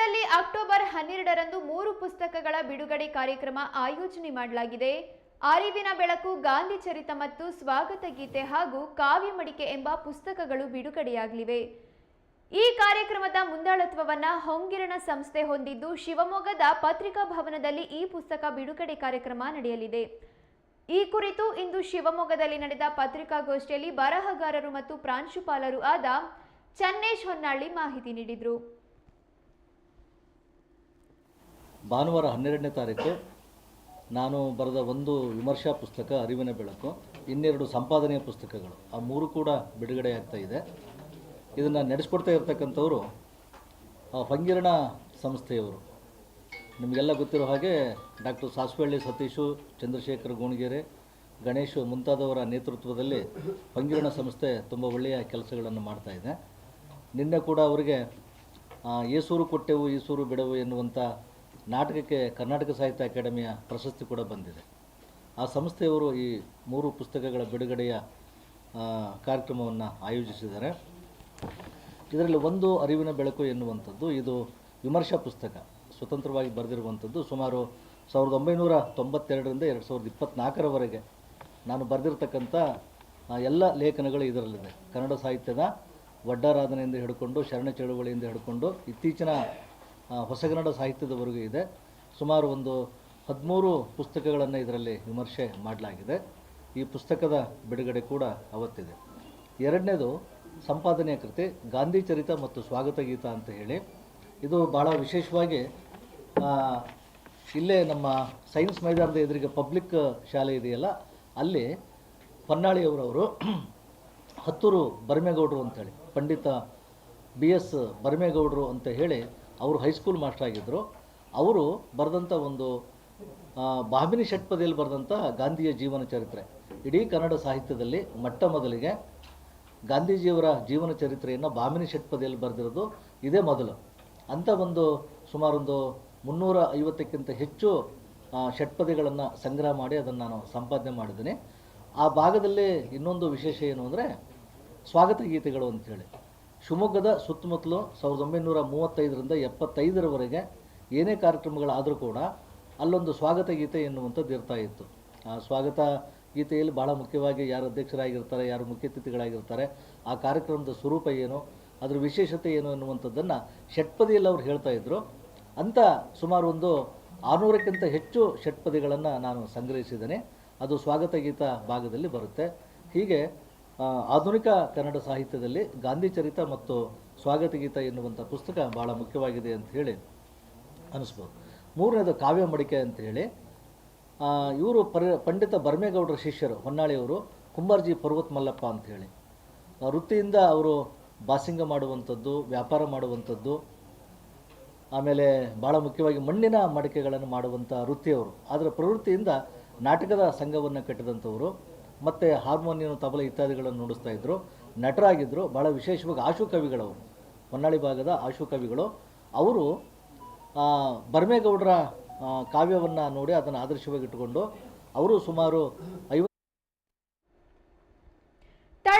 ಶಿವಮೊಗ್ಗದಲ್ಲಿ ಅಕ್ಟೋಬರ್ ಹನ್ನೆರಡರಂದು ಮೂರು ಪುಸ್ತಕಗಳ ಬಿಡುಗಡೆ ಕಾರ್ಯಕ್ರಮ ಆಯೋಜನೆ ಮಾಡಲಾಗಿದೆ. ಅರಿವಿನ ಬೆಳಕು, ಗಾಂಧಿ ಚರಿತ ಮತ್ತು ಸ್ವಾಗತ ಗೀತೆ ಹಾಗೂ ಕಾವ್ಯ ಮಡಿಕೆ ಎಂಬ ಪುಸ್ತಕಗಳು ಬಿಡುಗಡೆಯಾಗಲಿವೆ. ಈ ಕಾರ್ಯಕ್ರಮದ ಮುಂದಾಳತ್ವವನ್ನ ಹೊಂಗಿರಣ ಸಂಸ್ಥೆ ಹೊಂದಿದ್ದು, ಶಿವಮೊಗ್ಗದ ಪತ್ರಿಕಾ ಭವನದಲ್ಲಿ ಈ ಪುಸ್ತಕ ಬಿಡುಗಡೆ ಕಾರ್ಯಕ್ರಮ ನಡೆಯಲಿದೆ. ಈ ಕುರಿತು ಇಂದು ಶಿವಮೊಗ್ಗದಲ್ಲಿ ನಡೆದ ಪತ್ರಿಕಾಗೋಷ್ಠಿಯಲ್ಲಿ ಬರಹಗಾರರು ಮತ್ತು ಪ್ರಾಂಶುಪಾಲರು ಆದ ಚನ್ನೇಶ್ ಹೊನ್ನಾಳಿ ಮಾಹಿತಿ ನೀಡಿದರು. ಭಾನುವಾರ ಹನ್ನೆರಡನೇ ತಾರೀಕು ನಾನು ಬರೆದ ಒಂದು ವಿಮರ್ಶಾ ಪುಸ್ತಕ, ಅರಿವಿನ ಬೆಳಕು, ಇನ್ನೆರಡು ಸಂಪಾದನೆಯ ಪುಸ್ತಕಗಳು. ಆ ಮೂರು ಕೂಡ ಬಿಡುಗಡೆ ಆಗ್ತಾ ಇದೆ. ಇದನ್ನು ನಡೆಸ್ಕೊಡ್ತಾ ಇರ್ತಕ್ಕಂಥವರು ಫಂಗಿರಣ ಸಂಸ್ಥೆಯವರು. ನಿಮಗೆಲ್ಲ ಗೊತ್ತಿರೋ ಹಾಗೆ ಡಾಕ್ಟರ್ ಸಾಸ್ವಳ್ಳಿ ಸತೀಶು, ಚಂದ್ರಶೇಖರ್ ಗೋಣಗೆರೆ, ಗಣೇಶ್ ಮುಂತಾದವರ ನೇತೃತ್ವದಲ್ಲಿ ಪಂಗಿರಣ ಸಂಸ್ಥೆ ತುಂಬ ಒಳ್ಳೆಯ ಕೆಲಸಗಳನ್ನು ಮಾಡ್ತಾ ಇದೆ. ನಿನ್ನೆ ಕೂಡ ಅವರಿಗೆ ಏಸೂರು ಕೊಟ್ಟೆವು ಈಸೂರು ಬಿಡವು ಎನ್ನುವಂಥ ನಾಟಕಕ್ಕೆ ಕರ್ನಾಟಕ ಸಾಹಿತ್ಯ ಅಕಾಡೆಮಿಯ ಪ್ರಶಸ್ತಿ ಕೂಡ ಬಂದಿದೆ. ಆ ಸಂಸ್ಥೆಯವರು ಈ ಮೂರು ಪುಸ್ತಕಗಳ ಬಿಡುಗಡೆಯ ಕಾರ್ಯಕ್ರಮವನ್ನು ಆಯೋಜಿಸಿದ್ದಾರೆ. ಇದರಲ್ಲಿ ಒಂದು ಅರಿವಿನ ಬೆಳಕು ಎನ್ನುವಂಥದ್ದು, ಇದು ವಿಮರ್ಶಾ ಪುಸ್ತಕ. ಸ್ವತಂತ್ರವಾಗಿ ಬರೆದಿರುವಂಥದ್ದು ಸುಮಾರು ಸಾವಿರದ ಒಂಬೈನೂರ ತೊಂಬತ್ತೆರಡರಿಂದ ಎರಡು ಸಾವಿರದ ಇಪ್ಪತ್ತ್ನಾಲ್ಕರವರೆಗೆ ನಾನು ಬರೆದಿರ್ತಕ್ಕಂಥ ಎಲ್ಲ ಲೇಖನಗಳು ಇದರಲ್ಲಿದೆ. ಕನ್ನಡ ಸಾಹಿತ್ಯದ ವಡ್ಡಾರಾಧನೆಯಿಂದ ಹಿಡ್ಕೊಂಡು, ಶರಣ ಚಳುವಳಿಯಿಂದ ಹಿಡ್ಕೊಂಡು, ಇತ್ತೀಚಿನ ಹೊಸಗನ್ನಡ ಸಾಹಿತ್ಯದವರೆಗೂ ಇದೆ. ಸುಮಾರು ಒಂದು ಹದಿಮೂರು ಪುಸ್ತಕಗಳನ್ನು ಇದರಲ್ಲಿ ವಿಮರ್ಶೆ ಮಾಡಲಾಗಿದೆ. ಈ ಪುಸ್ತಕದ ಬಿಡುಗಡೆ ಕೂಡ ಅವತ್ತಿದೆ. ಎರಡನೇದು ಸಂಪಾದನೆಯ ಕೃತಿ, ಗಾಂಧಿ ಚರಿತ ಮತ್ತು ಸ್ವಾಗತ ಗೀತ ಅಂತ ಹೇಳಿ. ಇದು ಬಹಳ ವಿಶೇಷವಾಗಿ ಇಲ್ಲೇ ನಮ್ಮ ಸೈನ್ಸ್ ಮೈದಾನದ ಎದುರಿಗೆ ಪಬ್ಲಿಕ್ ಶಾಲೆ ಇದೆಯಲ್ಲ, ಅಲ್ಲಿ ಹೊನ್ನಾಳಿಯವರವರು ಹತ್ತೂರು ಬರಿಮೇಗೌಡರು ಅಂತೇಳಿ ಪಂಡಿತ ಬಿ ಎಸ್ ಬರ್ಮೇಗೌಡರು ಅಂತ ಹೇಳಿ ಅವರು ಹೈಸ್ಕೂಲ್ ಮಾಸ್ಟರ್ ಆಗಿದ್ದರು ಅವರು ಬರೆದಂಥ ಒಂದು ಬಾಬಿನಿ ಷಟ್ಪದಿಯಲ್ಲಿ ಬರೆದಂಥ ಗಾಂಧಿಯ ಜೀವನ ಚರಿತ್ರೆ. ಇಡೀ ಕನ್ನಡ ಸಾಹಿತ್ಯದಲ್ಲಿ ಮೊಟ್ಟ ಮೊದಲಿಗೆ ಗಾಂಧೀಜಿಯವರ ಜೀವನ ಚರಿತ್ರೆಯನ್ನು ಬಾಮಿನಿ ಷಟ್ಪದಿಯಲ್ಲಿ ಬರೆದಿರೋದು ಇದೇ ಮೊದಲು. ಅಂಥ ಒಂದು ಸುಮಾರೊಂದು ಮುನ್ನೂರ ಐವತ್ತಕ್ಕಿಂತ ಹೆಚ್ಚು ಷಟ್ಪದಿಗಳನ್ನು ಸಂಗ್ರಹ ಮಾಡಿ ಅದನ್ನು ನಾನು ಸಂಪಾದನೆ ಮಾಡಿದ್ದೀನಿ. ಆ ಭಾಗದಲ್ಲಿ ಇನ್ನೊಂದು ವಿಶೇಷ ಏನು ಅಂದರೆ ಸ್ವಾಗತ ಗೀತೆಗಳು ಅಂಥೇಳಿ ಶಿವಮೊಗ್ಗದ ಸುತ್ತಮುತ್ತಲು ಸಾವಿರದ ಒಂಬೈನೂರ ಮೂವತ್ತೈದರಿಂದ ಎಪ್ಪತ್ತೈದರವರೆಗೆ ಏನೇ ಕಾರ್ಯಕ್ರಮಗಳಾದರೂ ಕೂಡ ಅಲ್ಲೊಂದು ಸ್ವಾಗತ ಗೀತೆ ಎನ್ನುವಂಥದ್ದು ಇರ್ತಾ ಇತ್ತು. ಆ ಸ್ವಾಗತ ಗೀತೆಯಲ್ಲಿ ಬಹಳ ಮುಖ್ಯವಾಗಿ ಯಾರು ಅಧ್ಯಕ್ಷರಾಗಿರ್ತಾರೆ, ಯಾರು ಮುಖ್ಯ ಅತಿಥಿಗಳಾಗಿರ್ತಾರೆ, ಆ ಕಾರ್ಯಕ್ರಮದ ಸ್ವರೂಪ ಏನು, ಅದರ ವಿಶೇಷತೆ ಏನು ಎನ್ನುವಂಥದ್ದನ್ನು ಷಟ್ಪದಿಯಲ್ಲಿ ಅವ್ರು ಹೇಳ್ತಾ ಇದ್ದರು ಅಂತ ಸುಮಾರು ಒಂದು ಆರುನೂರಕ್ಕಿಂತ ಹೆಚ್ಚು ಷಟ್ಪದಿಗಳನ್ನು ನಾನು ಸಂಗ್ರಹಿಸಿದ್ದೇನೆ. ಅದು ಸ್ವಾಗತ ಗೀತ ಭಾಗದಲ್ಲಿ ಬರುತ್ತೆ. ಹೀಗೆ ಆಧುನಿಕ ಕನ್ನಡ ಸಾಹಿತ್ಯದಲ್ಲಿ ಗಾಂಧಿ ಚರಿತ ಮತ್ತು ಸ್ವಾಗತ ಗೀತ ಎನ್ನುವಂಥ ಪುಸ್ತಕ ಭಾಳ ಮುಖ್ಯವಾಗಿದೆ ಅಂತ ಹೇಳಿ ಅನಿಸ್ಬೋದು. ಮೂರನೇದು ಕಾವ್ಯ ಮಡಿಕೆ ಅಂತ ಹೇಳಿ. ಇವರು ಪರಿ, ಪಂಡಿತ ಬರ್ಮೇಗೌಡರ ಶಿಷ್ಯರು ಹೊನ್ನಾಳಿಯವರು ಕುಂಬಾರ್ಜಿ ಪರ್ವತ್ ಮಲ್ಲಪ್ಪ ಅಂತ ಹೇಳಿ. ವೃತ್ತಿಯಿಂದ ಅವರು ಬಾಸಿಂಗ ಮಾಡುವಂಥದ್ದು, ವ್ಯಾಪಾರ ಮಾಡುವಂಥದ್ದು, ಆಮೇಲೆ ಭಾಳ ಮುಖ್ಯವಾಗಿ ಮಣ್ಣಿನ ಮಡಿಕೆಗಳನ್ನು ಮಾಡುವಂಥ ವೃತ್ತಿಯವರು. ಅದರ ಪ್ರವೃತ್ತಿಯಿಂದ ನಾಟಕದ ಸಂಘವನ್ನು ಕಟ್ಟಿದಂಥವರು. ಮತ್ತು ಹಾರ್ಮೋನಿಯಂ, ತಬಲ ಇತ್ಯಾದಿಗಳನ್ನು ನುಡಿಸ್ತಾ ಇದ್ದರು ನಟರಾಗಿದ್ದರು ಭಾಳ ವಿಶೇಷವಾಗಿ ಆಶು ಕವಿಗಳವರು ಹೊನ್ನಾಳಿ ಭಾಗದ ಆಶು ಕವಿಗಳು. ಅವರು ಬರ್ಮೇಗೌಡರ ಕಾವ್ಯವನ್ನು ನೋಡಿ ಅದನ್ನು ಆದರ್ಶವಾಗಿ ಇಟ್ಟುಕೊಂಡು ಅವರು ಸುಮಾರು ಐವತ್ತು